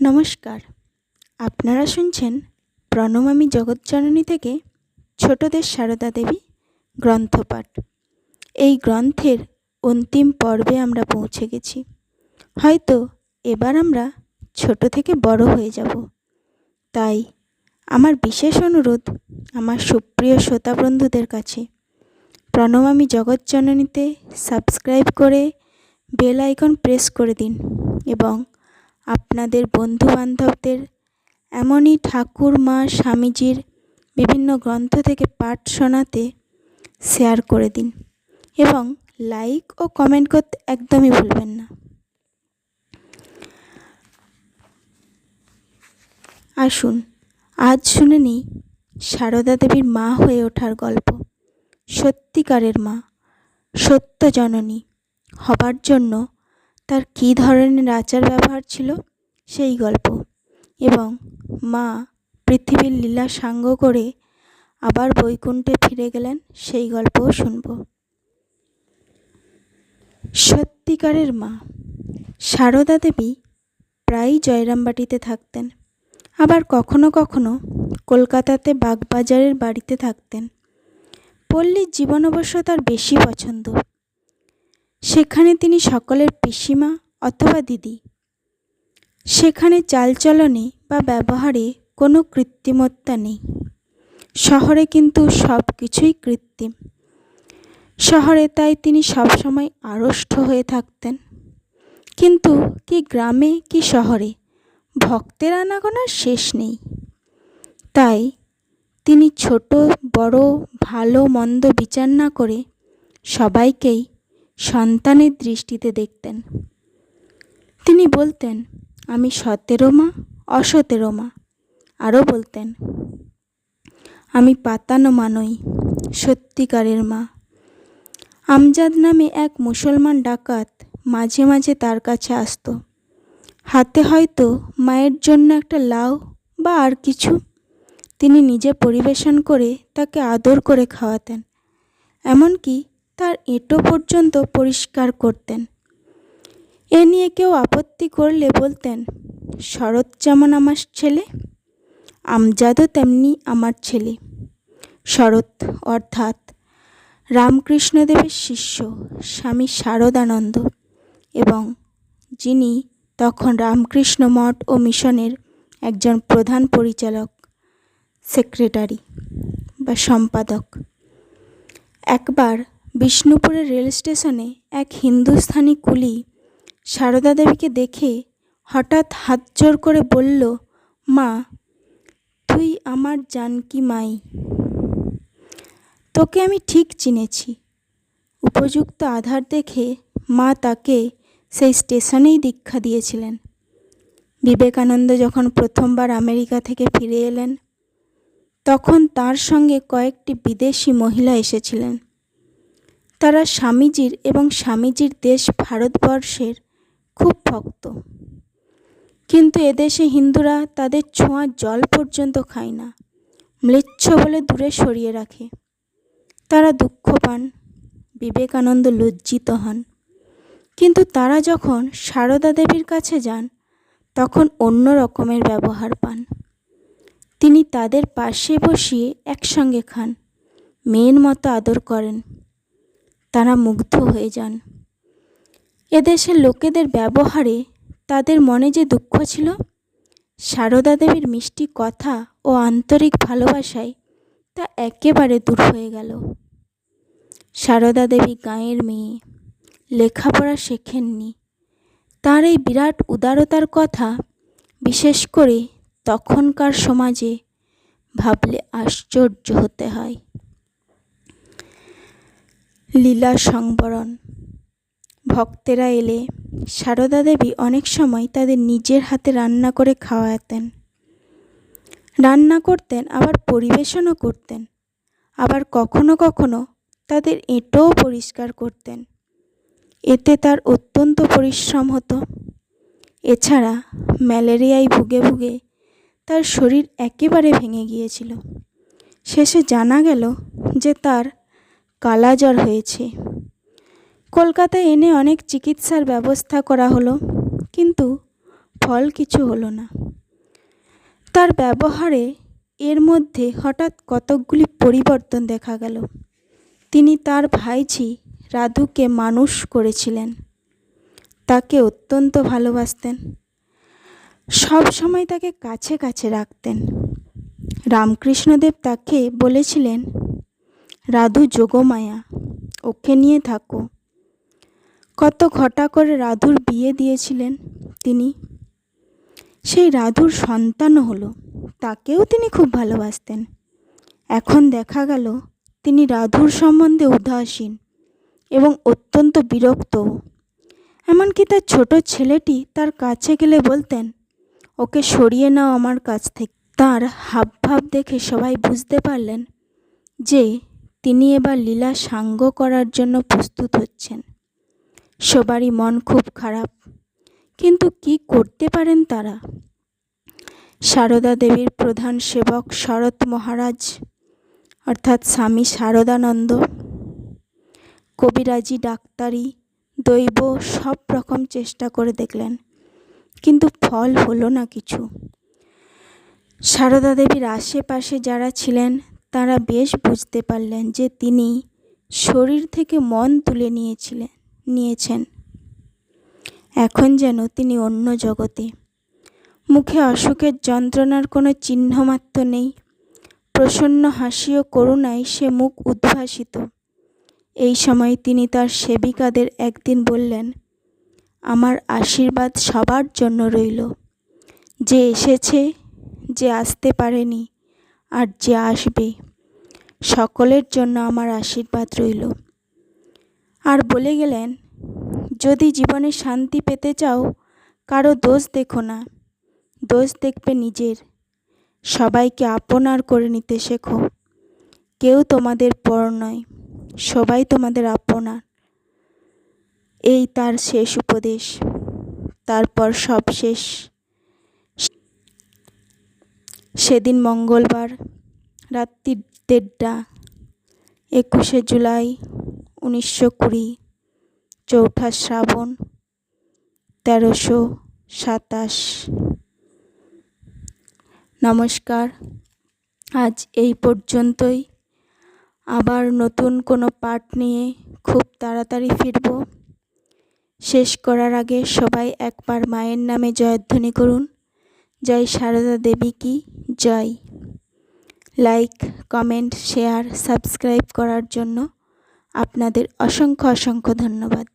নমস্কার। আপনারা শুনছেন প্রণমামী জগৎজননী থেকে ছোটদের সারদা দেবী গ্রন্থপাঠ। এই গ্রন্থের অন্তিম পর্বে আমরা পৌঁছে গেছি। হয়তো এবার আমরা ছোট থেকে বড় হয়ে যাব। তাই আমার বিশেষ অনুরোধ আমার সুপ্রিয় শ্রোতা বন্ধুদের কাছে, প্রণমামী জগৎজননীতে সাবস্ক্রাইব করে বেল আইকন প্রেস করে দিন এবং আপনাদের বন্ধুবান্ধবদের। এমনই ঠাকুর, মা, স্বামীজির বিভিন্ন গ্রন্থ থেকে পাঠ শোনাতে শেয়ার করে দিন এবং লাইক ও কমেন্ট করতে একদমই ভুলবেন না। আসুন, আজ শুনে নিই সারদা দেবীর মা হয়ে ওঠার গল্প। সত্যিকারের মা, সত্য জননী হবার জন্য তার কী ধরনের আচার ব্যবহার ছিল সেই গল্প। এবং মা পৃথিবীর লীলা সাঙ্গ করে আবার বৈকুণ্ঠে ফিরে গেলেন সেই গল্পও শুনব। সত্যিকারের মা, সারদা দেবী প্রায়ই জয়রামবাটিতে থাকতেন। আবার কখনো কখনো কলকাতাতে বাগবাজারের বাড়িতে থাকতেন। পল্লীর জীবন অবশ্য তার বেশি পছন্দ। সেখানে তিনি সকলের পিসিমা অথবা দিদি। সেখানে চালচলনে বা ব্যবহারে কোনো কৃত্রিমত্তা নেই। শহরে কিন্তু সব কিছুই কৃত্রিম। শহরে তাই তিনি সবসময় আড়ষ্ট হয়ে থাকতেন। কিন্তু কি গ্রামে কি শহরে ভক্তের আনাগোনার শেষ নেই। তাই তিনি ছোট, বড়, ভালো, মন্দ বিচার না করে সবাইকেই সন্তানের দৃষ্টিতে দেখতেন। তিনি বলতেন, আমি সতেরো মা, অসতেরো মা। আরও বলতেন, আমি পাতানো মা নই, সত্যিকারের মা। আমজাদ নামে এক মুসলমান ডাকাত মাঝে মাঝে তার কাছে আসতো। হাতে হয়তো মায়ের জন্য একটা লাউ বা আর কিছু, তিনি নিজে পরিবেশন করে তাকে আদর করে খাওয়াতেন। এমনকি তার এঁটো পর্যন্ত পরিষ্কার করতেন। এ নিয়ে কেউ আপত্তি করলে বলতেন, শরৎ যেমন আমার ছেলে, আমজাদও তেমনি আমার ছেলে। শরৎ অর্থাৎ রামকৃষ্ণদেবের শিষ্য, স্বামী শারদানন্দ এবং যিনি তখন রামকৃষ্ণ মঠ ও মিশনের একজন প্রধান পরিচালক, সেক্রেটারি বা সম্পাদক। একবার বিষ্ণুপুরের রেল স্টেশনে এক হিন্দুস্থানি কুলি সারদা দেবীকে দেখে হঠাৎ হাত জোর করে বলল, মা, তুই আমার জানকি মাই। তোকে আমি ঠিক চিনেছি। উপযুক্ত আধার দেখে মা তাকে সেই স্টেশনেই দীক্ষা দিয়েছিলেন। বিবেকানন্দ যখন প্রথমবার আমেরিকা থেকে ফিরে এলেন, তখন তার সঙ্গে কয়েকটি বিদেশি মহিলা এসেছিলেন। তারা স্বামীজির এবং স্বামীজির দেশ ভারতবর্ষের খুব ভক্ত। কিন্তু এদেশে হিন্দুরা তাদের ছোঁয়া জল পর্যন্ত খায় না, ম্লেচ্ছ বলে দূরে সরিয়ে রাখে। তারা দুঃখ পান বিবেকানন্দ লজ্জিত হন। কিন্তু তারা যখন সারদা দেবীর কাছে যান, তখন অন্য রকমের ব্যবহার পান। তিনি তাদের পাশে বসিয়ে একসঙ্গে খান, মেয়ের মতো আদর করেন। তারা মুগ্ধ হয়ে যান। এদেশের লোকেদের ব্যবহারে তাদের মনে যে দুঃখ ছিল, সারদা দেবীর মিষ্টি কথা ও আন্তরিক ভালোবাসায় তা একেবারে দূর হয়ে গেল। সারদা দেবী গাঁয়ের মেয়ে, লেখাপড়া শেখেননি। তার এই বিরাট উদারতার কথা বিশেষ করে তখনকার সমাজে ভাবলে আশ্চর্য হতে হয়। লীলা সংবরণ। ভক্তেরা এলে সারদা দেবী অনেক সময় তাদের নিজের হাতে রান্না করে খাওয়াতেন। রান্না করতেন, আবার পরিবেশনও করতেন। আবার কখনো কখনো তাদের এঁটোও পরিষ্কার করতেন। এতে তার অত্যন্ত পরিশ্রম হতো। এছাড়া ম্যালেরিয়ায় ভুগে ভুগে তার শরীর একেবারে ভেঙে গিয়েছিল। শেষে জানা গেল যে তার কালাজ্বর হয়েছে। কলকাতায় এনে অনেক চিকিৎসার ব্যবস্থা করা হলো, কিন্তু ফল কিছু হলো না। তার ব্যবহারে এর মধ্যে হঠাৎ কতকগুলি পরিবর্তন দেখা গেল। তিনি তার ভাইঝি রাধুকে মানুষ করেছিলেন। তাকে অত্যন্ত ভালোবাসতেন। সব সময় তাকে কাছে কাছে রাখতেন। রামকৃষ্ণদেব তাকে বলেছিলেন রাধু যোগমায়া ওকে নিয়ে থাকো। কত ঘটা করে রাধুর বিয়ে দিয়েছিলেন তিনি। সেই রাধুর সন্তানও হলো, তাকেও তিনি খুব ভালোবাসতেন। এখন দেখা গেল, তিনি রাধুর সম্বন্ধে উদাসীন এবং অত্যন্ত বিরক্ত এমনকি তার ছোট ছেলেটি তার কাছে গেলে বলতেন, ওকে সরিয়ে নাও আমার কাছ থেকে। তার হাবভাব দেখে সবাই বুঝতে পারলেন যে তিনি এবার লীলা সাঙ্গ করার জন্য প্রস্তুত হচ্ছেন। সবারই মন খুব খারাপ। কিন্তু কি করতে পারেন তারা? সারদা দেবীর প্রধান সেবক শরৎ মহারাজ, অর্থাৎ স্বামী শারদানন্দ কবিরাজি ডাক্তারি, দৈব সব রকম চেষ্টা করে দেখলেন, কিন্তু ফল হলো না কিছু। সারদা দেবীর আশেপাশে যারা ছিলেন তারা বেশ বুঝতে পারলেন যে তিনি শরীর থেকে মন তুলে নিয়েছিলেন, নিয়েছেন। এখন যেন তিনি অন্য জগতে। মুখে অসুখের যন্ত্রণার কোনো চিহ্নমাত্র নেই। প্রসন্ন হাসি ও করুণায় সে মুখ উদ্ভাসিত। এই সময় তিনি তার সেবিকাদের একদিন বললেন, আমার আশীর্বাদ সবার জন্য রইল। যে এসেছে, যে আসতে পারেনি আর যে আসবে, সকলের জন্য আমার আশীর্বাদ রইল। আর বলে গেলেন, যদি জীবনে শান্তি পেতে চাও, কারও দোষ দেখো না। দোষ দেখবে নিজের। সবাইকে আপনার করে নিতে শেখো। কেউ তোমাদের পর নয়, সবাই তোমাদের আপনার। এই তার শেষ উপদেশ। তারপর সব শেষ। সেদিন মঙ্গলবার রাত্রি দেড়টা, একুশে জুলাই উনিশশো কুড়ি, চৌঠা শ্রাবণ তেরোশো সাতাশ। নমস্কার, আজ এই পর্যন্তই। আবার নতুন কোনো পাঠ নিয়ে খুব তাড়াতাড়ি ফিরব। শেষ করার আগে সবাই একবার মায়ের নামে জয়ধ্বনি করুন। জয় সারদা দেবী কি। জয়। লাইক কমেন্ট শেয়ার সাবস্ক্রাইব করার জন্য আপনাদের অসংখ্য অসংখ্য ধন্যবাদ।